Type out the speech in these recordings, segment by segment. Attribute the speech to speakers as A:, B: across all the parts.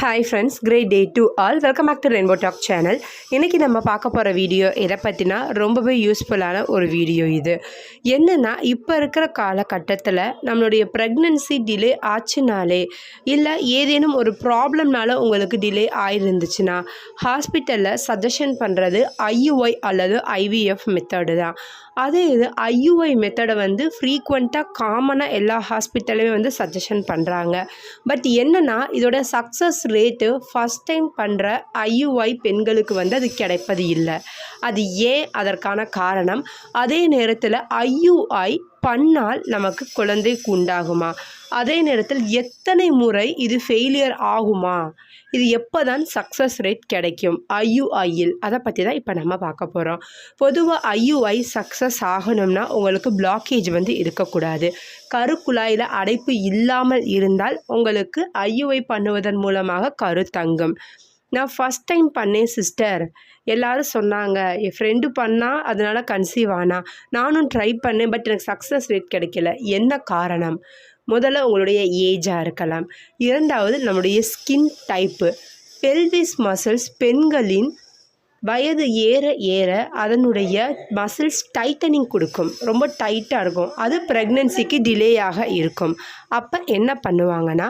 A: Hi friends great day to all welcome back to rainbow talk channel இன்றைக்கி நம்ம பார்க்க போகிற வீடியோ எதை பற்றினா ரொம்பவே யூஸ்ஃபுல்லான ஒரு வீடியோ இது. என்னென்னா இப்போ இருக்கிற காலகட்டத்தில் நம்மளுடைய ப்ரெக்னென்சி டிலே ஆச்சுனாலே இல்லை ஏதேனும் ஒரு ப்ராப்ளம்னால உங்களுக்கு டிலே ஆயிருந்துச்சுன்னா ஹாஸ்பிட்டலில் சஜஷன் பண்ணுறது ஐயுஒய் அல்லது ஐவிஎஃப் மெத்தடு தான். அதே இது ஐயுஐ மெத்தடை வந்து ஃப்ரீக்வெண்ட்டாக காமனாக எல்லா ஹாஸ்பிட்டலுமே வந்து சஜஷன் பண்ணுறாங்க பட் என்னென்னா இதோட சக்ஸஸ் ரேட்டு ஃபஸ்ட் டைம் பண்ணுற ஐயுஐ பெண்களுக்கு வந்து அது கிடைப்பது இல்லை. அது ஏன் அதற்கான காரணம்? அதே நேரத்தில் ஐயுஐ பண்ணால் நமக்கு குழந்தை உண்டாகுமா? அதே நேரத்தில் எத்தனை முறை இது ஃபெயிலியர் ஆகுமா? இது எப்போ தான் சக்ஸஸ் ரேட் கிடைக்கும் ஐயுஐயில் அதை பற்றி தான் இப்போ நம்ம பார்க்க போகிறோம் பொதுவாக ஐயுஐ சக்ஸஸ் ஆகணும்னா உங்களுக்கு பிளாக்கேஜ் வந்து இருக்கக்கூடாது. கருக்குழாயில் அடைப்பு இல்லாமல் இருந்தால் உங்களுக்கு ஐயுஐ பண்ணுவதன் மூலமாக கரு தங்கும் நான் ஃபஸ்ட் டைம் பண்ணேன் சிஸ்டர் எல்லாரும் சொன்னாங்க என் ஃப்ரெண்டு பண்ணால் அதனால் கன்சீவ் ஆனா. நானும் ட்ரை பண்ணேன் பட் எனக்கு சக்ஸஸ் ரேட் கிடைக்கல. என்ன காரணம்? முதல்ல உங்களுடைய ஏஜாக இருக்கலாம். இரண்டாவது நம்முடைய ஸ்கின் டைப்பு பெல்விஸ் மசில்ஸ் பெண்களின் வயது ஏற ஏற அதனுடைய மசில்ஸ் டைட்டனிங் கொடுக்கும். ரொம்ப டைட்டாக இருக்கும். அது ப்ரெக்னென்சிக்கு டிலேயாக இருக்கும். அப்போ என்ன பண்ணுவாங்கன்னா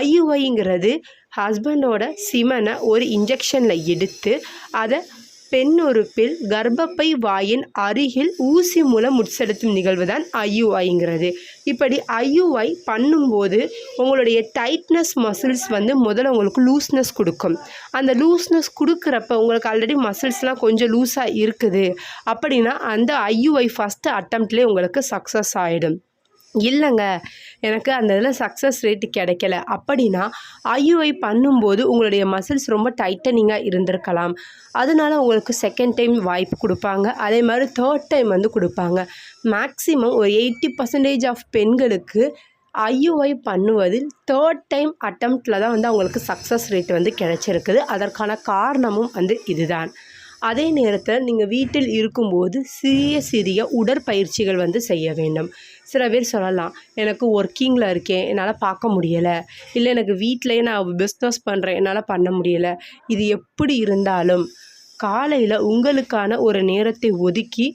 A: ஐயுஐங்கிறது ஹஸ்பண்டோட சிமனை ஒரு இன்ஜெக்ஷனில் எடுத்து அதை பெண் உறுப்பில் கர்ப்பப்பை வாயின் அருகில் ஊசி மூலம் உட்செலுத்தும் நிகழ்வு தான் ஐயுஐங்கிறது இப்படி ஐயுஐ பண்ணும்போது உங்களுடைய டைட்னஸ் மசில்ஸ் வந்து முதல்ல உங்களுக்கு லூஸ்னஸ் கொடுக்கும். அந்த லூஸ்னஸ் கொடுக்குறப்ப உங்களுக்கு ஆல்ரெடி மசில்ஸ்லாம் கொஞ்சம் லூஸாக இருக்குது. அப்படின்னா அந்த ஐயுஐ ஃபஸ்ட்டு அட்டம்ப்ட்லேயே உங்களுக்கு சக்ஸஸ் ஆகிடும் இல்லைங்க. எனக்கு அந்த இதில் சக்ஸஸ் ரேட்டு கிடைக்கல. அப்படின்னா ஐயுஐ பண்ணும்போது உங்களுடைய மசில்ஸ் ரொம்ப டைட்டனிங்காக இருந்திருக்கலாம். அதனால உங்களுக்கு செகண்ட் டைம் வாய்ப்பு கொடுப்பாங்க. அதே மாதிரி தேர்ட் டைம் வந்து கொடுப்பாங்க. மேக்ஸிமம் ஒரு எயிட்டி பர்சன்டேஜ் ஆஃப் பெண்களுக்கு ஐயுஐ பண்ணுவதில் தேர்ட் டைம் அட்டம்ப்டில் தான் வந்து அவங்களுக்கு சக்ஸஸ் ரேட் வந்து கிடைச்சிருக்குது. அதற்கான காரணமும் வந்து இதுதான். அதே நேரத்தில் நீங்கள் வீட்டில் இருக்கும்போது சிறிய சிறிய உடற்பயிற்சிகள் வந்து செய்ய வேண்டும். சில பேர் சொல்லலாம் எனக்கு ஒர்க்கிங்கில் இருக்கேன் என்னால் பார்க்க முடியலை. இல்லை எனக்கு வீட்டிலே நான் பிஸ்னஸ் பண்ணுறேன் என்னால் பண்ண முடியலை. இது எப்படி இருந்தாலும் காலையில் உங்களுக்கான ஒரு நேரத்தை ஒதுக்கி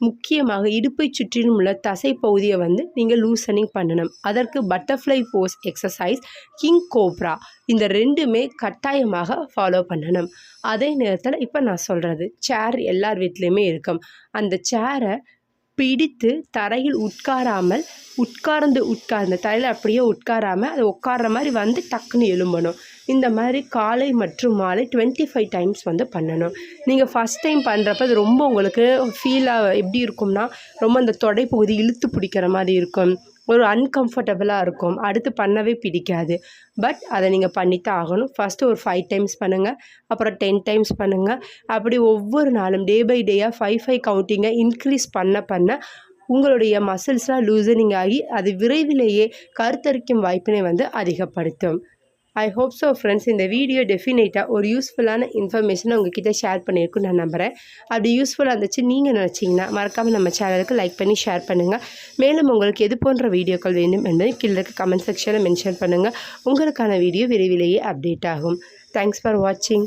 A: முக்கியமாக இடுப்பை சுற்றிலும் உள்ள தசை பகுதியை வந்து நீங்கள் லூசனிங் பண்ணணும். அதற்கு butterfly pose exercise king cobra இந்த ரெண்டுமே கட்டாயமாக ஃபாலோ பண்ணணும். அதே நேரத்தில் இப்போ நான் சொல்கிறது சேர் எல்லார் வீட்லேயுமே இருக்கும். அந்த சேரை பிடித்து தரையில் உட்காராமல் உட்கார்ந்து உட்கார்ந்து தரையில் அப்படியே உட்காராமல் அது உட்கார்ற மாதிரி வந்து டக்குன்னு எழும்பணும். இந்த மாதிரி காலை மற்றும் மாலை டுவெண்ட்டி ஃபைவ் டைம்ஸ் வந்து பண்ணணும். நீங்கள் ஃபஸ்ட் டைம் பண்ணுறப்ப அது ரொம்ப உங்களுக்கு ஃபீலாக எப்படி இருக்கும்னா ரொம்ப அந்த தொடைப்பகுதி இழுத்து பிடிக்கிற மாதிரி இருக்கும். ஒரு அன்கம்ஃபர்டபுளாக இருக்கும். அடுத்து பண்ணவே பிடிக்காது. பட் அதை நீங்கள் பண்ணித்தான் ஆகணும். ஃபஸ்ட்டு ஒரு ஃபைவ் டைம்ஸ் பண்ணுங்கள் அப்புறம் டென் டைம்ஸ் பண்ணுங்கள் அப்படி ஒவ்வொரு நாளும் டே பை டேயாக ஃபைவ் ஃபைவ் கவுண்டிங்கை இன்க்ரீஸ் பண்ண பண்ண உங்களுடைய மசில்ஸ்லாம் லூசனிங் ஆகி அது விரைவிலேயே கருத்தரிக்கும் வாய்ப்பினை வந்து அதிகப்படுத்தும். ஐ ஹோப் ஸோ ஃப்ரெண்ட்ஸ் இந்த வீடியோ டெஃபினேட்டாக ஒரு யூஸ்ஃபுல்லான இன்ஃபர்மேஷனை உங்ககிட்ட ஷேர் பண்ணியிருக்குன்னு நான் நம்புகிறேன் அப்படி யூஸ்ஃபுல்லாக இருந்துச்சு நீங்கள் நினச்சிங்கன்னா மறக்காமல் நம்ம சேனலுக்கு லைக் பண்ணி ஷேர் பண்ணுங்கள் மேலும் உங்களுக்கு எது போன்ற வீடியோக்கள் வேண்டும் என்பதை கீழே இருக்க கமெண்ட் செக்ஷனில் மென்ஷன் பண்ணுங்கள் உங்களுக்கான வீடியோ விரைவிலேயே அப்டேட் ஆகும். தேங்க்ஸ் ஃபார் வாட்சிங்